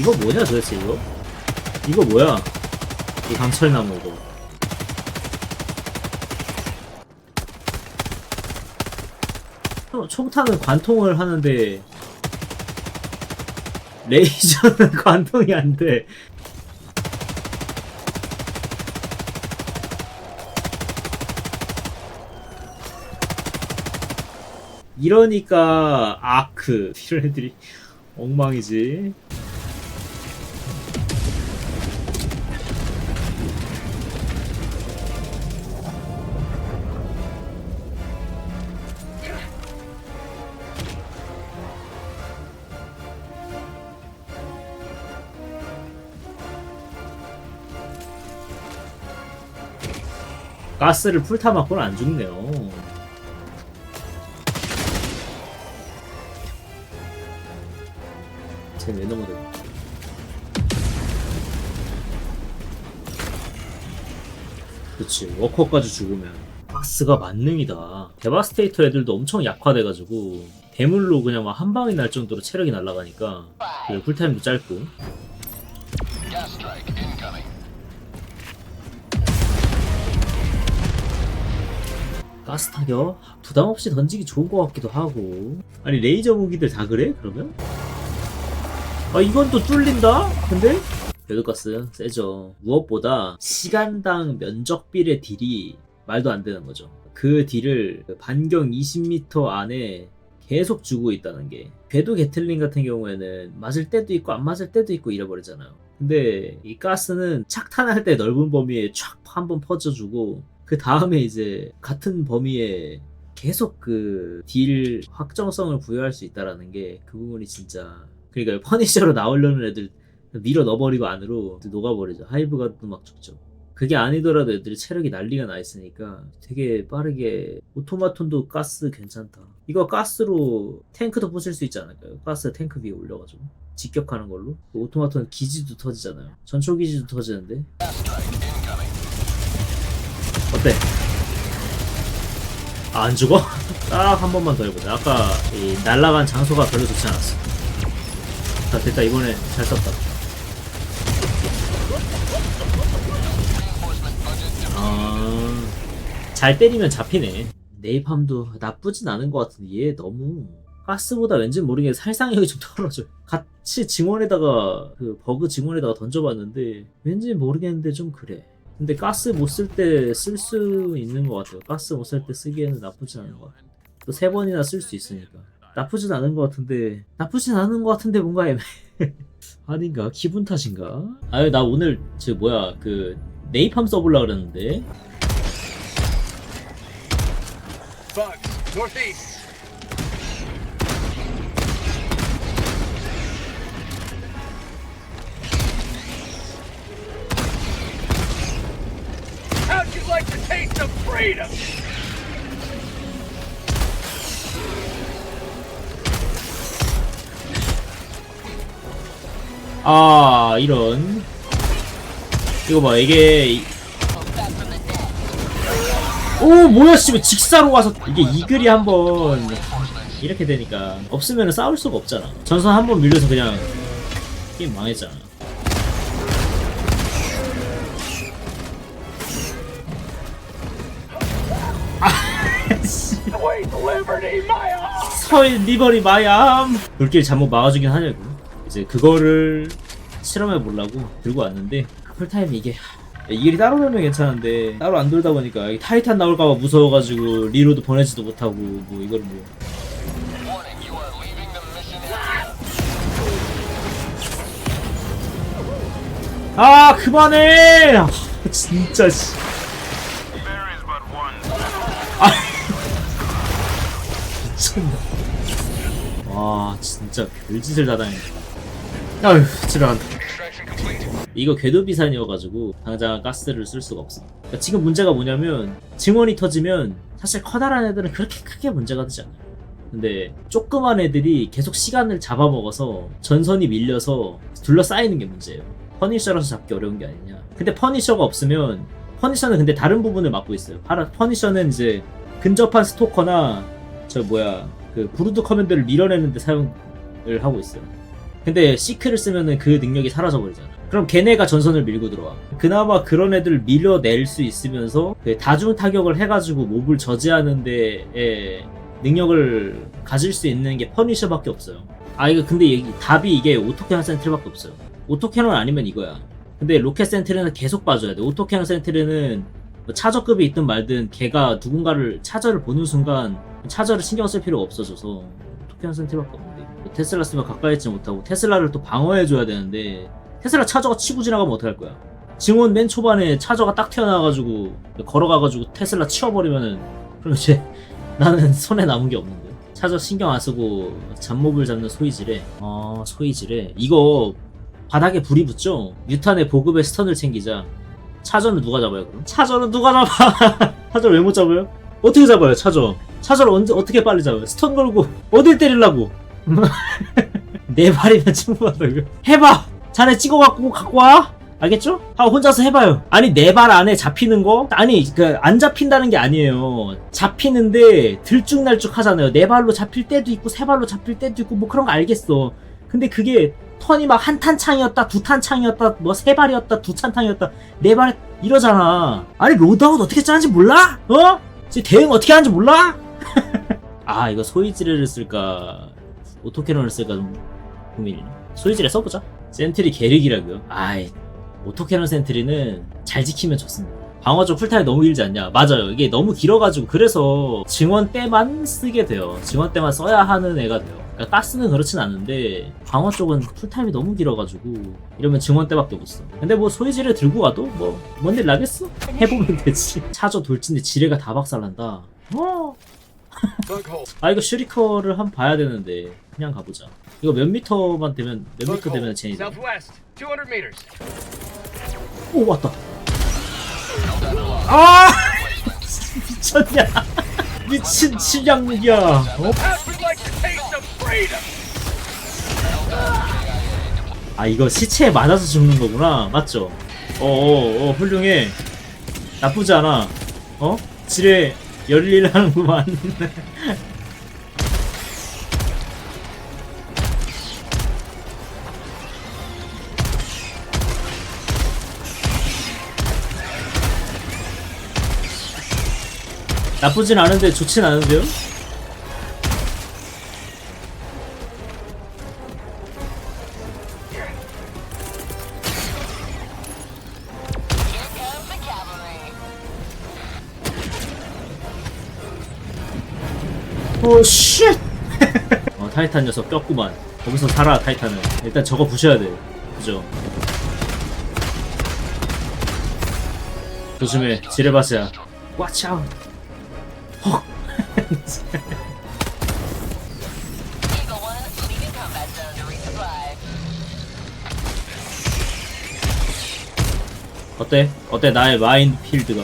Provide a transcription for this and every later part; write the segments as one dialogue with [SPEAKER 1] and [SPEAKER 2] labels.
[SPEAKER 1] 이거 뭐냐 도대체 이거? 이거 뭐야? 이 강철나무 이거. 총- 총탄은 관통을 하는데 레이저는 관통이 안 돼. 이러니까 아크 이런 애들이 엉망이지. 가스를 풀타 맞고는 안 죽네요. 쟤왜 넘어져? 그치 워커까지 죽으면 가스가 만능이다 데바스테이터 애들도 엄청 약화돼가지고 대물로 그냥 막 한 방에 날 정도로 체력이 날아가니까 그 쿨타임도 짧고 가스 타격 부담 없이 던지기 좋은 것 같기도 하고. 아니 레이저 무기들 다 그래 그러면? 아 이건 또 뚫린다? 근데? 궤도가스 세죠. 무엇보다 시간당 면적비의 딜이 말도 안 되는 거죠. 그 딜을 그 반경 20m 안에 계속 주고 있다는 게. 궤도 게틀링 같은 경우에는 맞을 때도 있고 안 맞을 때도 있고 이래버리잖아요. 근데 이 가스는 착탄할 때 넓은 범위에 촥 한번 퍼져주고 그 다음에 이제 같은 범위에 계속 그 딜 확정성을 부여할 수 있다라는 게 그 부분이 진짜 그러니까 퍼니셔로 나오려는 애들 밀어 넣어버리고 안으로 녹아버리죠. 하이브가 또 막 죽죠. 그게 아니더라도 애들이 체력이 난리가 나 있으니까 되게 빠르게 오토마톤도 가스 괜찮다. 이거 가스로 탱크도 부술 수 있지 않을까요? 가스 탱크 위에 올려가지고 직격하는 걸로. 그 오토마톤 기지도 터지잖아요. 전초 기지도 터지는데. 어때? 아, 안 죽어? 딱 한 번만 더 해보자. 아까 이 날라간 장소가 별로 좋지 않았어. 자, 됐다. 이번에 잘 썼다. 아, 잘 때리면 잡히네. 네이팜도 나쁘진 않은 것 같은데 얘 너무 가스보다 왠지 모르게 살상력이 좀 떨어져. 같이 증원에다가 그 버그 증원에다가 던져봤는데 왠지 모르겠는데 좀 그래. 근데 가스 못 쓸 때 쓸 수 있는 것 같아요. 가스 못 쓸 때 쓰기에는 나쁘지 않은 것 같아요. 또 세 번이나 쓸 수 있으니까. 나쁘진 않은 것 같은데, 나쁘진 않은 것 같은데 뭔가 애매해. 아닌가? 기분 탓인가? 아유, 나 오늘, 저 뭐야, 그, 네이팜 써보려고 그랬는데.
[SPEAKER 2] Bugs, like the taste of freedom?
[SPEAKER 1] 아, 이런. 이거 봐, 이게. 이- 오, 뭐야, 씨, 왜 직사로 와서. 이게 이글이 한 번. 이렇게 되니까. 없으면 싸울 수가 없잖아. 전선 한 번 밀려서 그냥. 게임 망했잖아. 서일 리버리 마얌. 불길 잘못 막아주긴 하냐고. 이제 그거를 실험해 보려고 들고 왔는데 풀타임 이게 이 길이 따로 돌면 괜찮은데 따로 안 돌다 보니까 이 타이탄 나올까봐 무서워가지고 리로드 보내지도 못하고 뭐 이걸 뭐. 아 그만해! 아, 진짜 씨 미쳤나 와 진짜 별짓을 다 당했네 아휴
[SPEAKER 2] Extraction complete.
[SPEAKER 1] 이거 궤도 비산이어가지고 당장 가스를 쓸 수가 없어. 그러니까 지금 문제가 뭐냐면 증원이 터지면 사실 커다란 애들은 그렇게 크게 문제가 되지 않아요. 근데 조그만 애들이 계속 시간을 잡아먹어서 전선이 밀려서 둘러싸이는 게 문제예요. 퍼니셔라서 잡기 어려운 게 아니냐. 근데 퍼니셔가 없으면 퍼니셔는 근데 다른 부분을 맡고 있어요. 퍼니셔는 이제 근접한 스토커나 저 뭐야 그 브루드 커맨드를 밀어내는데 사용을 하고 있어요. 근데 시크를 쓰면은 그 능력이 사라져 버리잖아. 그럼 걔네가 전선을 밀고 들어와. 그나마 그런 애들 밀어낼 수 있으면서 그 다중 타격을 해가지고 몹을 저지하는 데에 능력을 가질 수 있는 게 퍼니셔밖에 없어요. 아 이거 근데 이- 답이 이게 오토캐논 센트리밖에 없어요. 오토캐논 아니면 이거야. 근데 로켓 센트리는 계속 봐줘야 돼. 오토캐논 센트리는 뭐 차저급이 있든 말든 걔가 누군가를 차저를 보는 순간 차저를 신경 쓸 필요가 없어져서 오토캐논 센트리밖에 없는데 뭐 테슬라 쓰면 가까이 있지 못하고 테슬라를 또 방어해줘야 되는데 테슬라 차저가 치고 지나가면 어떡할 거야? 증원 맨 초반에 차저가 딱 튀어나와가지고 걸어가가지고 테슬라 치워버리면은 그럼 이제 나는 손에 남은 게 없는데 차저 신경 안 쓰고 잡몹을 잡는 소이질에 어 소이질에 이거 바닥에 불이 붙죠? 유탄의 보급에 스턴을 챙기자 차저는 누가 잡아요 그럼? 차저는 누가 잡아? 차저를 왜 못 잡아요? 어떻게 잡아요 차저? 차저를 언제 어떻게 빨리 잡아요? 스턴 걸고 어딜 때리려고? 네 발이면 충분하다고요? 해봐! 자네 찍어갖고 갖고 와? 알겠죠? 아 혼자서 해봐요. 아니 네 발 안에 잡히는 거 아니 그 안 잡힌다는 게 아니에요. 잡히는데 들쭉날쭉 하잖아요. 네 발로 잡힐 때도 있고 세 발로 잡힐 때도 있고 뭐 그런 거 알겠어. 근데 그게 턴이 막 한 탄창이었다 두 탄창이었다 뭐 세 발이었다 두 탄창이었다 네 발 이러잖아. 아니 로드아웃 어떻게 짜는지 몰라? 어? 대응 어떻게 하는지 몰라? 아 이거 소이지레를 쓸까 오토캐논을 쓸까 좀 고민이네. 소이지레 써보자. 센트리 계륵이라고요? 아이 오토캐논 센트리는 잘 지키면 좋습니다. 방어적 쿨타임이 너무 길지 않냐? 맞아요. 이게 너무 길어가지고 그래서 증원 때만 쓰게 돼요. 증원 때만 써야 하는 애가 돼요. 그러니까 가스는 그렇진 않은데 방어 쪽은 쿨타임이 너무 길어가지고 이러면 증원 때밖에 못 써. 근데 뭐 소이지를 들고 가도 뭐뭔일 나겠어? 해보면 되지. 차저 돌진데 지뢰가 다 박살난다. 어. 아 이거 슈리커를 한 번 봐야 되는데 그냥 가보자. 이거 몇 미터만 되면 몇 미터 되면 제니 돼?
[SPEAKER 3] Southwest, 200 meters.
[SPEAKER 1] 오 왔다. 아 미쳤냐? 미친 칠량무기야. 어? 아 이거 시체에 맞아서 죽는 거구나. 맞죠? 어어 어, 훌륭해. 나쁘지 않아. 어? 지뢰 열일하는구만. 나쁘진 않은데 좋진 않은데요? 오 쉣! 어 타이탄 녀석 꼈구만. 거기서 살아 타이탄은. 일단 저거 부셔야 돼 그죠? 조심해 지뢰밭이야. 왓차웃 헉. 어때? 어때 나의 마인필드가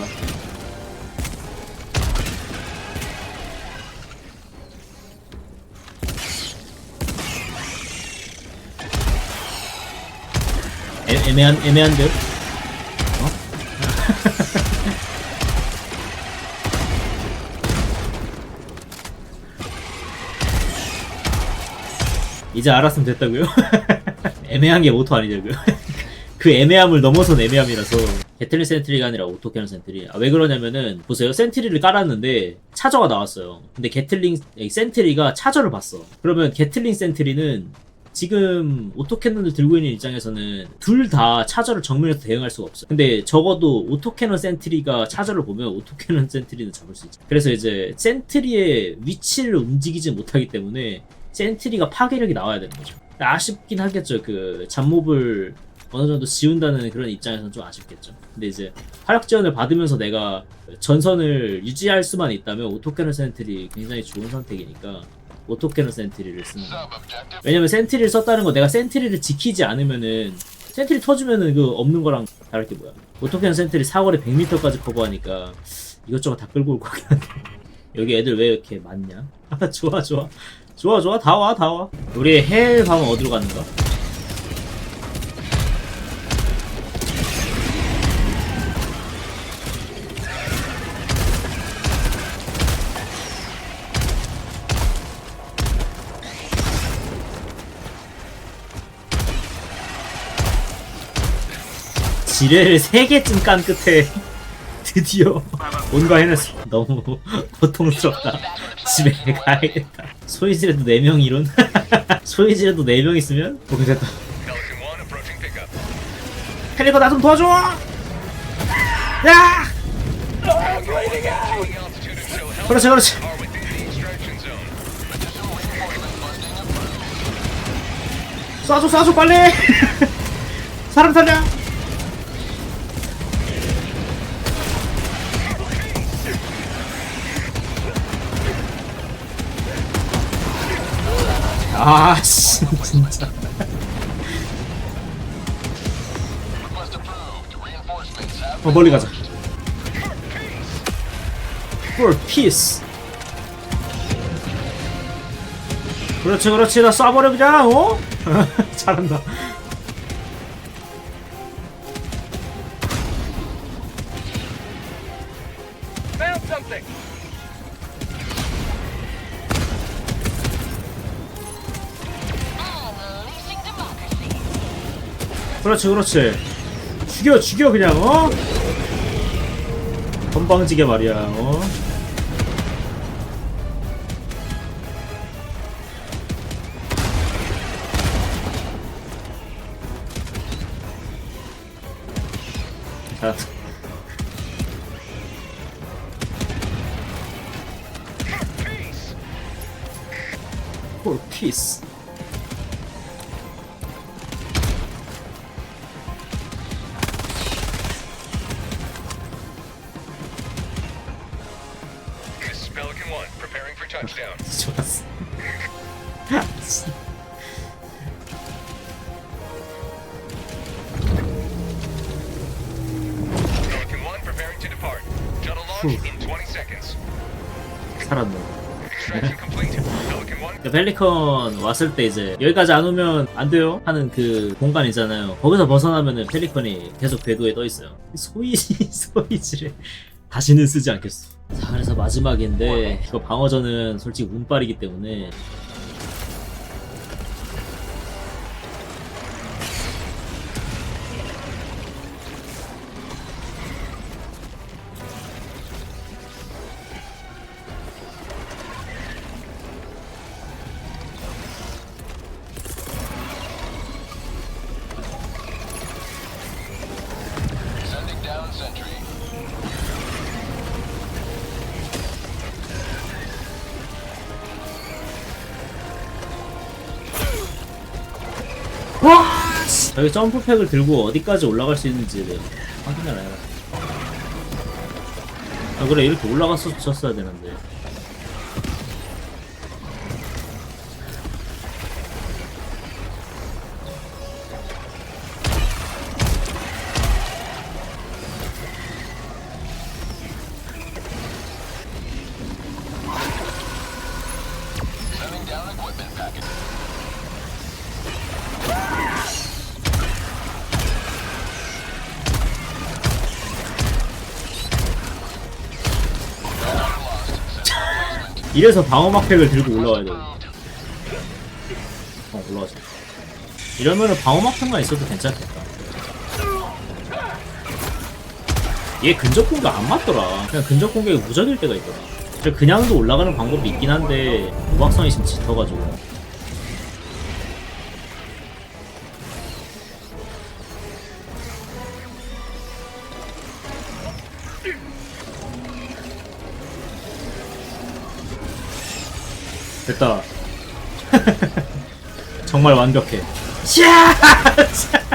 [SPEAKER 1] 애, 애매한 애매한데 이제 알았으면 됐다고요? 애매한 게 모토 아니냐고요? 그 애매함을 넘어선 애매함이라서. 게틀리 센트리가 아니라 오토 캐논 센트리. 아, 왜 그러냐면은 보세요. 센트리를 깔았는데 차저가 나왔어요. 근데 게틀링 에, 센트리가 차저를 봤어. 그러면 게틀링 센트리는 지금 오토캐논을 들고 있는 입장에서는 둘 다 차저를 정면에서 대응할 수가 없어요. 근데 적어도 오토캐논 센트리가 차저를 보면 오토캐논 센트리는 잡을 수 있죠. 그래서 이제 센트리의 위치를 움직이지 못하기 때문에 센트리가 파괴력이 나와야 되는 거죠 아쉽긴 하겠죠 그 잡몹을 어느 정도 지운다는 그런 입장에서는 좀 아쉽겠죠. 근데 이제 화력 지원을 받으면서 내가 전선을 유지할 수만 있다면 오토캐논 센트리 굉장히 좋은 선택이니까 오토캐논 센트리를 쓰는.
[SPEAKER 2] Sub-objective.
[SPEAKER 1] 왜냐면 센트리를 썼다는 거 내가 센트리를 지키지 않으면은 센트리 터주면은 그 없는 거랑 다를 게 뭐야. 오토캐논 센트리 사거리 100m까지 커버하니까 이것저것 다 끌고 올 거긴 한데 여기 애들 왜 이렇게 많냐? 아 좋아 좋아 좋아 좋아 다 와 다 와. 우리 해외 밤은 어디로 가는가? 지뢰를 3개쯤 깐 끝에 드디어 온거 해냈어. 너무 고통스럽다. 집에 가야겠다. 소이지라도 4명 이론? 소이지라도 4명 있으면? 오케이 됐다
[SPEAKER 3] Pelican 1 approaching pickup.
[SPEAKER 1] 펠리커 나 좀 도와줘! 야! 그렇지 그렇지. 쏴줘 쏴줘 빨리 사람 살려 진짜
[SPEAKER 2] approved. Reinforcements have
[SPEAKER 1] 어 멀리 가자 볼 피스 그렇지 그렇지 나 쏴버려 그냥 어? 잘한다 그렇지 그렇지 죽여 죽여 그냥 어? 건방지게 말이야 어? 피스 살았네.
[SPEAKER 3] Extraction complete. Pelican
[SPEAKER 1] 1그 펠리컨 왔을 때 이제 여기까지 안 오면 안 돼요? 하는 그 공간 있잖아요. 거기서 벗어나면은 펠리컨이 계속 궤도에 떠 있어요. 소이지 소이지를 다시는 쓰지 않겠어. 자 그래서 마지막인데 이거 방어전은 솔직히 운빨이기 때문에 여기 점프팩을 들고 어디까지 올라갈 수 있는지 내가 확인을 해야 아 그래 이렇게 올라갔었어야 되는데
[SPEAKER 2] Sending package.
[SPEAKER 1] 이래서 방어막팩을 들고 올라와야 돼. 어, 올라가자. 이러면은 방어막팩만 있어도 괜찮겠다. 얘 근접 공격 안 맞더라. 그냥 근접 공격이 무적일 때가 있더라. 그냥도 올라가는 방법이 있긴 한데, 무박성이 지금 짙어가지고. 됐다. 정말 완벽해. 샤!